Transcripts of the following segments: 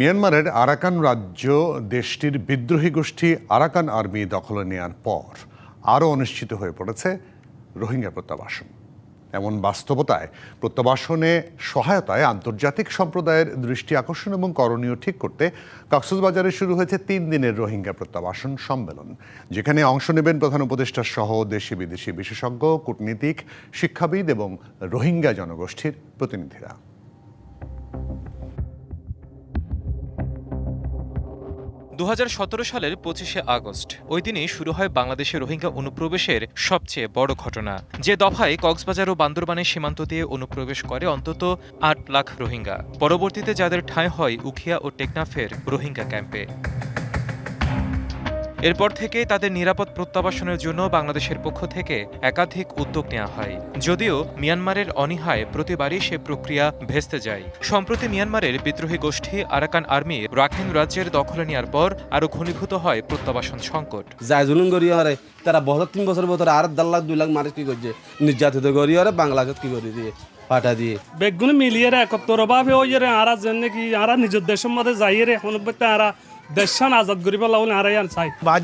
মিয়ানমারের আরাকান রাজ্য দেশটির বিদ্রোহী গোষ্ঠী আরাকান আর্মি দখলে নেয়ার পর আরও অনিশ্চিত হয়ে পড়েছে রোহিঙ্গা প্রত্যাবাসন। এমন বাস্তবতায় প্রত্যাবাসনে সহায়তায় আন্তর্জাতিক সম্প্রদায়ের দৃষ্টি আকর্ষণ এবং করণীয় ঠিক করতে কক্সবাজারে শুরু হয়েছে তিন দিনের রোহিঙ্গা প্রত্যাবাসন সম্মেলন, যেখানে অংশ নেবেন প্রধান উপদেষ্টা সহ দেশি বিদেশি বিশেষজ্ঞ, কূটনীতিক, শিক্ষাবিদ এবং রোহিঙ্গা জনগোষ্ঠীর প্রতিনিধিরা। দু হাজার সতেরো সালের পঁচিশে আগস্ট, ওই দিনই শুরু হয় বাংলাদেশে রোহিঙ্গা অনুপ্রবেশের সবচেয়ে বড় ঘটনা। যে দফায় কক্সবাজার ও বান্দরবানের সীমান্ত দিয়ে অনুপ্রবেশ করে অন্তত আট লাখ রোহিঙ্গা। পরবর্তীতে যাদের ঠাঁই হয় উখিয়া ও টেকনাফের রোহিঙ্গা ক্যাম্পে। এরপর থেকে তাদের নিরাপদ প্রত্যাবাসনের জন্য বাংলাদেশের পক্ষ থেকে একাধিক উদ্যোগ নেওয়া হয়। যদিও মিয়ানমারের অনীহায় প্রতিবারই সে প্রক্রিয়া ভেস্তে যায়। সম্প্রতি মিয়ানমারের বিদ্রোহী গোষ্ঠী আরাকান আর্মি রাখাইন রাজ্যের দখলে নেওয়ার পর আরও ঘনীভূত হয় প্রত্যাবাসন সংকট। যায় জুলুম করি তারা বছর তিন বছর বছর আর দেড় লাখ দুই লাখ মানুষ কি করছে? নির্যাতিত করি হরে বাংলাদেশ কি করে দিয়ে? পাঠা দিয়ে। বেগুন মিলিয়ে রে একত্র অভাবে ওই যে আরা যেন কি আরা নিজের দেশের মধ্যে যাই রে এখন আরা দেশান আজাদ করিব লাগলে আরাই চাই। বা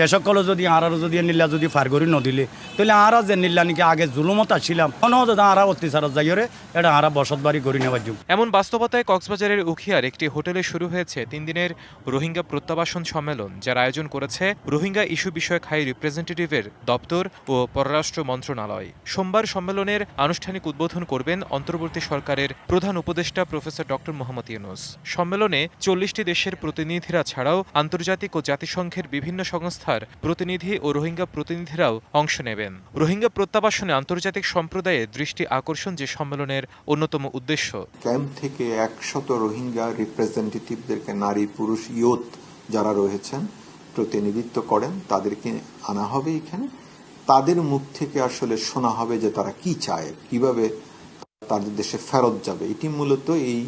দেশৰ দেশসকলো যদি আঁৰৰ যদি নিলা যদি ফাৰ কৰি নদিলে, তাহলে আঁৰা যে নিলা নেকি আগে জুলুমত আসছিলাম কোনো দাদা আঁরা অত্যাচারত যাইরে এটা আঁরা বসত বাড়ি করে নেওয়ার জন্য এমন বাস্তবতায় কক্সবাজারের উখিয়ার একটি হোটেলে শুরু হয়েছে তিন দিনের রোহিঙ্গা প্রত্যাবাসন সম্মেলন, যার আয়োজন করেছে রোহিঙ্গা ইস্যু বিষয়ক হাই রিপ্রেজেন্টেটিভের দপ্তর ও পররাষ্ট্র মন্ত্রণালয়। সোমবার সম্মেলনের আনুষ্ঠানিক উদ্বোধন করবেন অন্তর্বর্তী সরকারের প্রধান উপদেষ্টা প্রফেসর ডক্টর মোহাম্মদ ইউনুস। সম্মেলনে চল্লিশটি দেশের প্রতিনিধিরা ছাড়াও আন্তর্জাতিক ও জাতিসংঘের বিভিন্ন সংস্থার প্রতিনিধি ও রোহিঙ্গা প্রতিনিধিরাও অংশ নেবেন। রোহিঙ্গা প্রত্যাবাসনে আন্তর্জাতিক সম্প্রদায়ের দৃষ্টি আকর্ষণ যে সম্মেলনের অন্যতম উদ্দেশ্য। ক্যাম্প থেকে একশত রোহিঙ্গা রিপ্রেজেন্টেটিভদেরকে নারী, পুরুষ, ইয়ত যারা রয়েছেন, প্রতিনিধিত্ব করেন, তাদেরকে আনা হবে এখানে। তাদের মুখ থেকে আসলে শোনা হবে যে তারা কি চায়, কীভাবে তাদের দেশে ফেরত যাবে। এটি মূলত এই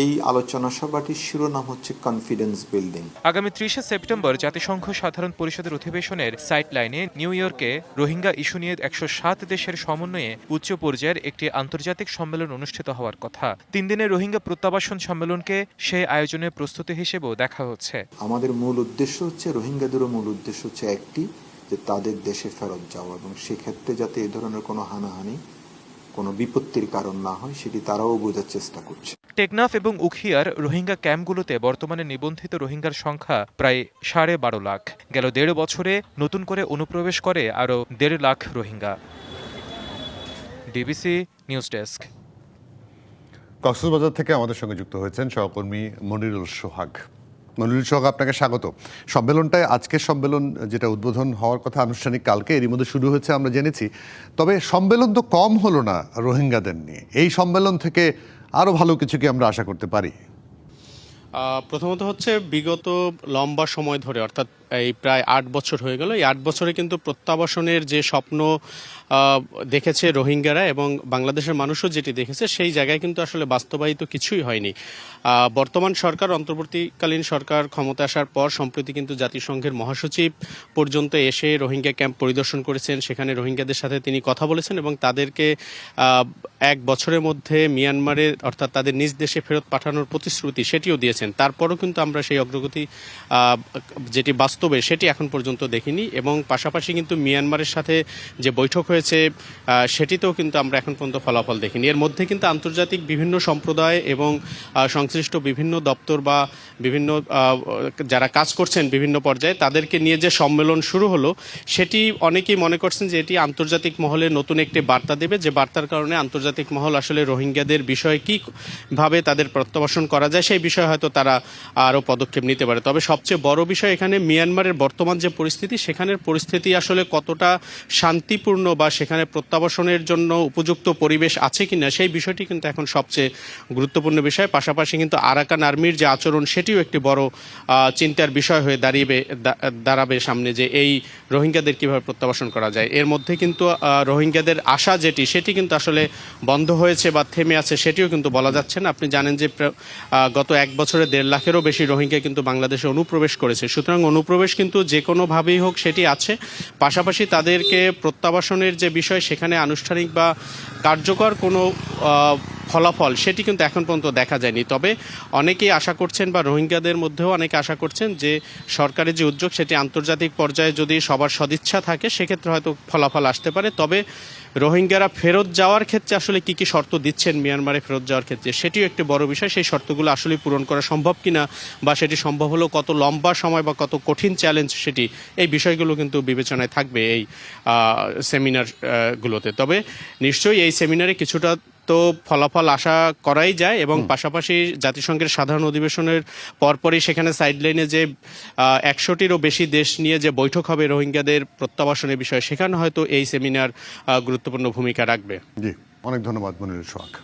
এই আলোচনা সভাটির শিরোনাম হচ্ছে কনফিডেন্স বিল্ডিং আগামী ত্রিশে সেপ্টেম্বর জাতিসংঘ সাধারণ পরিষদের অধিবেশনের সাইট লাইনে নিউ ইয়র্কে রোহিঙ্গা ইস্যু নিয়ে একশো সাত দেশের সমন্বয়ে উচ্চ পর্যায়ের একটি আন্তর্জাতিক সম্মেলন অনুষ্ঠিত হওয়ার কথা। তিন দিনের রোহিঙ্গা প্রত্যাবাসন সম্মেলনকে সেই আয়োজনের প্রস্তুতি হিসেবেও দেখা হচ্ছে। আমাদের মূল উদ্দেশ্য হচ্ছে রোহিঙ্গাদেরও মূল উদ্দেশ্য হচ্ছে একটি যে তাদের দেশে ফেরত যাওয়া এবং সেক্ষেত্রে যাতে এ ধরনের কোনো হানাহানি কোনো বিপত্তির কারণ না হয় সেটি তারাও বোঝার চেষ্টা করছে। টেকনাফ এবং উখিয়ার রোহিঙ্গা ক্যাম্পগুলোতে বর্তমানে নিবন্ধিত রোহিঙ্গার সংখ্যা প্রায় সাড়ে বারো লাখ। গেল দেড় বছরে নতুন করে অনুপ্রবেশ করে আরও দেড় lakh Rohingya. DBC news desk. Cox's Bazar থেকে আমাদের সঙ্গে যুক্ত হয়েছেন সহকর্মী মনিরুল সোহাগ। মনিরুল সোহাগ, আপনাকে স্বাগত। সম্মেলনটায়, আজকের সম্মেলন যেটা উদ্বোধন হওয়ার কথা আনুষ্ঠানিক কালকে, এরই মধ্যে শুরু হয়েছে, আমরা জেনেছি। তবে সম্মেলন তো কম হলো না রোহিঙ্গাদের নিয়ে। এই সম্মেলন থেকে আরও ভালো কিছু কি আমরা আশা করতে পারি। প্রথমত হচ্ছে বিগত লম্বা সময় ধরে, অর্থাৎ এই প্রায় আট বছর হয়ে গেল। এই আট বছরে কিন্তু প্রত্যাবাসনের যে স্বপ্ন দেখেছে রোহিঙ্গারা এবং বাংলাদেশের মানুষও যেটি দেখেছে, সেই জায়গায় কিন্তু আসলে বাস্তবায়িত কিছুই হয়নি। বর্তমান সরকার, অন্তর্বর্তীকালীন সরকার ক্ষমতা আসার পর সম্প্রতি কিন্তু জাতিসংঘের মহাসচিব পর্যন্ত এসে রোহিঙ্গা ক্যাম্প পরিদর্শন করেছেন। সেখানে রোহিঙ্গাদের সাথে তিনি কথা বলেছেন এবং তাদেরকে এক বছরের মধ্যে মিয়ানমারে অর্থাৎ তাদের নিজ দেশে ফেরত পাঠানোর প্রতিশ্রুতি সেটিও দিয়েছেন। তারপরও কিন্তু আমরা সেই অগ্রগতি যেটি বাস্তবে সেটি এখন পর্যন্ত দেখিনি এবং পাশাপাশি কিন্তু মিয়ানমারের সাথে যে বৈঠক হয়েছে সেটিতেও কিন্তু আমরা এখন পর্যন্ত ফলাফল দেখিনি। এর মধ্যে কিন্তু আন্তর্জাতিক বিভিন্ন সম্প্রদায় এবং সংশ্লিষ্ট বিভিন্ন দপ্তর বা বিভিন্ন যারা কাজ করছেন বিভিন্ন পর্যায়ে, তাদেরকে নিয়ে যে সম্মেলন শুরু হলো, সেটি অনেকেই মনে করছেন যে এটি আন্তর্জাতিক মহলে নতুন একটি বার্তা দেবে। যে বার্তার কারণে আন্তর্জাতিক মহল আসলে রোহিঙ্গাদের বিষয়ে কী ভাবে তাদের প্রত্যাবাসন করা যায়, সেই বিষয়ে হয়তো তারা আরও পদক্ষেপ নিতে পারে। তবে সবচেয়ে বড় বিষয় এখানে মিয়ানমারের বর্তমান যে পরিস্থিতি, সেখানের পরিস্থিতি আসলে কতটা শান্তিপূর্ণ বা সেখানে প্রত্যাবাসনের জন্য উপযুক্ত পরিবেশ আছে কিনা, সেই বিষয়টি কিন্তু এখন সবচেয়ে গুরুত্বপূর্ণ বিষয়। পাশাপাশি কিন্তু আরাকান আর্মির যে আচরণ, সেটিও একটি বড় চিন্তার বিষয় হয়ে দাঁড়িয়ে দাঁড়াবে সামনে যে এই রোহিঙ্গাদের কীভাবে প্রত্যাবাসন করা যায়। এর মধ্যে কিন্তু রোহিঙ্গাদের আশা যেটি, সেটি কিন্তু আসলে বন্ধ হয়েছে বা থেমে আছে, সেটিও কিন্তু বলা যাচ্ছে না। আপনি জানেন যে গত এক বছরে দেড় লাখেরও বেশি রোহিঙ্গা কিন্তু বাংলাদেশে অনুপ্রবেশ করেছে। সুতরাং অনুপ্রবেশ কিন্তু যে কোনোভাবেই হোক সেটি আছে। পাশাপাশি তাদেরকে প্রত্যাবাসনের যে বিষয়, সেখানে আনুষ্ঠানিক বা কার্যকর কোনো ফলাফল, সেটি কিন্তু এখন পর্যন্ত দেখা যায়নি। তবে অনেকেই আশা করছেন বা রোহিঙ্গাদের মধ্যেও অনেকে আশা করছেন যে সরকারের যে উদ্যোগ, সেটি আন্তর্জাতিক পর্যায়ে যদি সবার সদিচ্ছা থাকে, সেক্ষেত্রে হয়তো ফলাফল আসতে পারে। তবে রোহিঙ্গারা ফেরত যাওয়ার ক্ষেত্রে আসলে কি কি শর্ত দিচ্ছেন মিয়ানমারে ফেরত যাওয়ার ক্ষেত্রে, সেটিও একটি বড় বিষয়। সেই শর্তগুলো আসলে পূরণ করা সম্ভব কিনা বা সেটি সম্ভব হলেও কত লম্বা সময় বা কত কঠিন চ্যালেঞ্জ, সেটি এই বিষয়গুলো কিন্তু বিবেচনায় থাকবে এই সেমিনার গুলোতে তবে নিশ্চয়ই এই সেমিনারে কিছুটা তো ফলাফল আশা করাই যায় এবং পাশাপাশি জাতিসংঘের সাধারণ অধিবেশনের পরপরই সেখানে সাইডলাইনে যে একশোটিরও বেশি দেশ নিয়ে যে বৈঠক হবে রোহিঙ্গাদের প্রত্যাবাসনের বিষয়ে সেখানে হয়তো এই সেমিনার গুরুত্বপূর্ণ ভূমিকা রাখবে। জি অনেক ধন্যবাদ মনির সোহাগ।